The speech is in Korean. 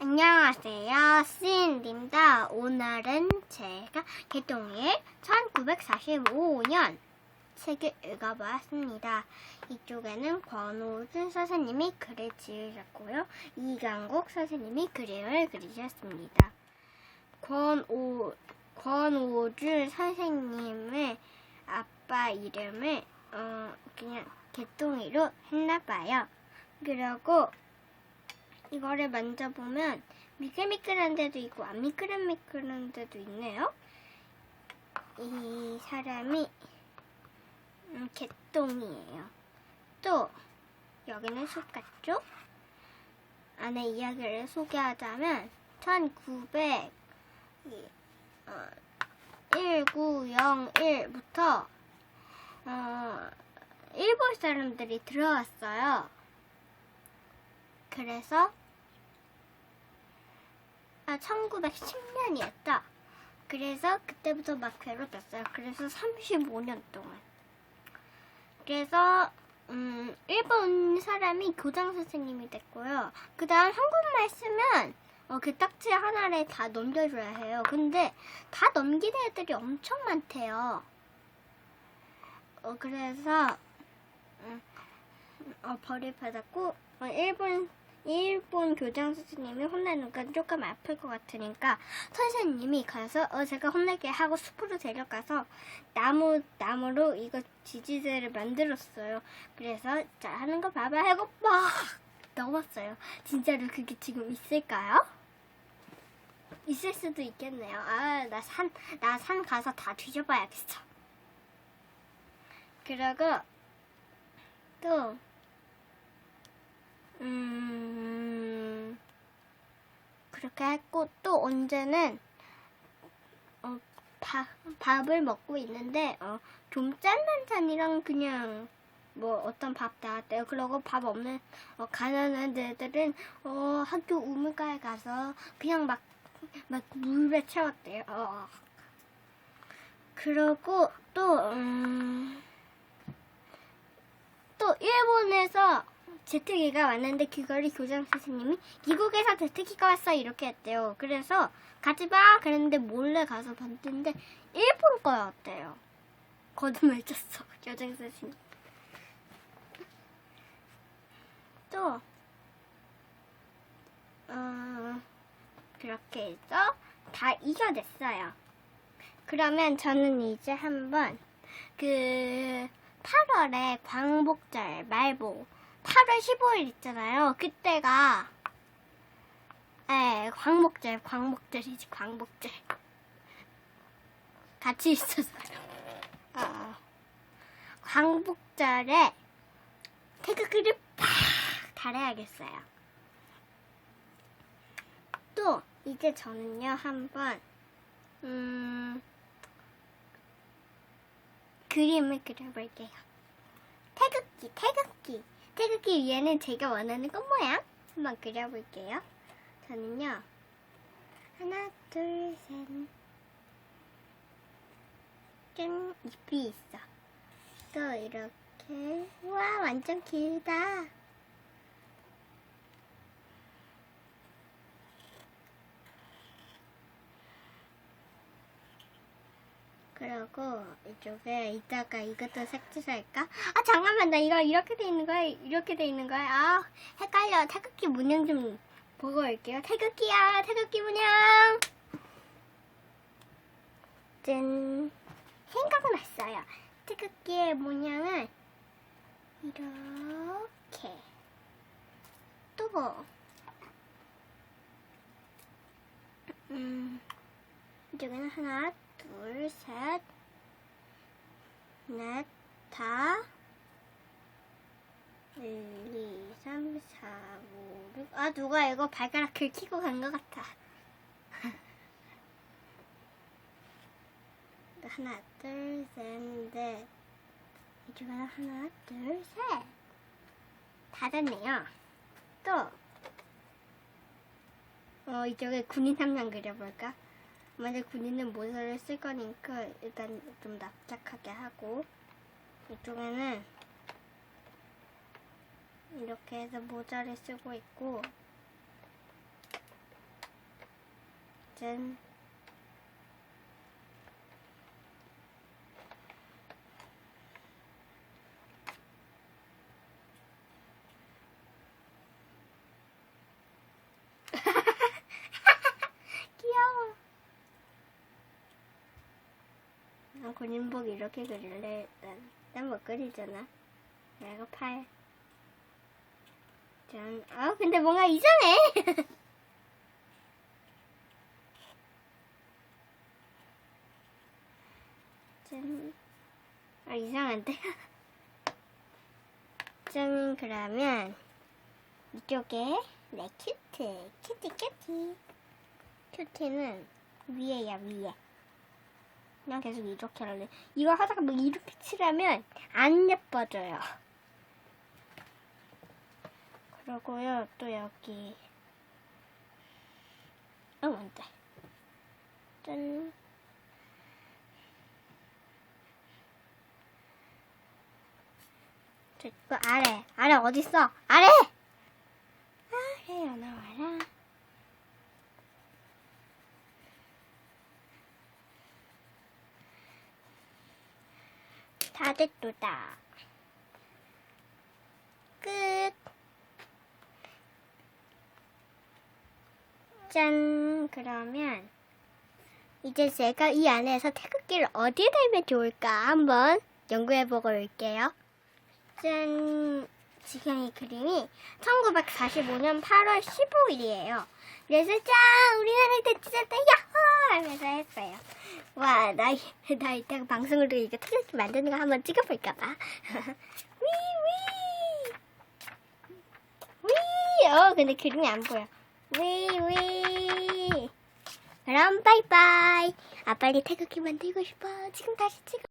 안녕하세요. 씨인입니다. 오늘은 제가 개똥일 1945년 책을 읽어보았습니다. 이쪽에는 권오준 선생님이 글을 지으셨고요. 이강국 선생님이 그림을 그리셨습니다. 권오, 권오준 선생님의 아빠 이름을 어, 그냥 개똥이로 했나봐요. 그리고 이거를 만져보면 미끌미끌한 데도 있고 안 미끌미끌한 데도 있네요. 이 사람이 음, 개똥이에요. 또 여기는 숲 같죠? 안에 이야기를 소개하자면 1900 어, 1901부터 어, 일본 사람들이 들어왔어요. 그래서 아 1910년이었다. 그래서 그때부터 막 괴롭혔어요. 그래서 35년 동안. 그래서 음, 일본 사람이 교장 선생님이 됐고요. 그 다음 한국말 쓰면 어, 그 딱지 하나를 다 넘겨줘야 해요. 근데 다 넘기는 애들이 엄청 많대요. 어, 그래서 음, 어, 벌을 받았고 어, 일본 일본 교장 선생님이 혼내는 건 조금 아플 것 같으니까 선생님이 가서 어 제가 혼내게 하고 숲으로 데려가서 나무 나무로 이거 지지대를 만들었어요. 그래서 자 하는 거 봐봐 하고 막 넣었어요. 진짜로 그게 지금 있을까요? 있을 수도 있겠네요. 아 나 산 나 산 가서 다 뒤져봐야겠어. 그리고 또 음, 그렇게 했고, 또 언제는, 어, 밥, 밥을 먹고 있는데, 어, 좀짠 반찬이랑 그냥, 뭐, 어떤 밥 나왔대요. 그러고 밥 없는, 어, 가난한 애들은, 어, 학교 우물가에 가서 그냥 막, 막 물에 채웠대요. 어. 그러고 또, 음, 또 일본에서 제트기가 왔는데 그거를 교장 선생님이 미국에서 제트기가 왔어 이렇게 했대요. 그래서 가지 마 그랬는데 몰래 가서 봤는데 일본 거였대요. 거짓말 쳤어 교장 선생님. 또 어, 그렇게 해서 다 이겨냈어요. 그러면 저는 이제 한번 그 8월에 광복절 말보 8월 15일 있잖아요. 그때가 예, 광복절, 광복절이지, 광복절. 같이 있었어요. 어, 광복절에 태극기를 팍 달아야겠어요. 또 이제 저는요 한번 음, 그림을 그려볼게요. 태극기, 태극기. 태극기 위에는 제가 원하는 꽃 모양 한번 그려볼게요. 저는요. 하나, 둘, 셋. 짠, 잎이 있어. 또 이렇게. 와, 완전 길다. 그리고 이쪽에 이따가 이것도 색칠할까? 아 잠깐만 나 이거 이렇게 돼 있는 거야 이렇게 돼 있는 거야. 아 헷갈려. 태극기 문양 좀 보고 올게요. 태극기야 태극기 문양. 짠. 생각은 났어요. 태극기의 모양은 이렇게 또 음, 이쪽에는 하나 둘, 셋, 넷, 다, 1, 2, 3, 4, 5, 6. 아, 누가 이거 발가락 긁히고 간 것 같아. 하나, 둘, 셋, 넷. 이쪽에는 하나, 둘, 셋. 다 됐네요. 또, 어, 이쪽에 군인 한명 그려볼까? 만약 군인은 모자를 쓸 거니까 일단 좀 납작하게 하고 이쪽에는 이렇게 해서 모자를 쓰고 있고 짠 난 군인복 이렇게 그릴래. 난, 난 못 그리잖아. 내가 팔. 짠. 아, 근데 뭔가 이상해. 짠. 아, 이상한데? 짠, 그러면, 이쪽에, 내 큐트. 큐티, 큐티. 큐티는 위에야, 위에. 그냥 계속 이렇게 할래. 이거 하다가 뭐 이렇게 칠하면 안 예뻐져요. 그러고요, 또 여기. 어, 안 돼. 짠. 저, 그 아래. 아래 어딨어? 아래! 아래야, 나와라. 다 됐도다. 끝. 짠. 그러면 이제 제가 이 안에서 태극기를 어디에 달면 좋을까 한번 연구해보고 올게요. 짠. 지금 이 그림이 1945년 8월 15일이에요. 그래서 짠! 우리나라에 대치했다 야호! 하면서 했어요. 와, 나, 나 이따가 방송으로 이거 태극기 만드는 거 한번 찍어볼까봐. 위, 위! 위! 어, 근데 그림이 안 보여. 위, 위! 그럼 빠이빠이. 아, 빨리 태극기 만들고 싶어. 지금 다시 찍어.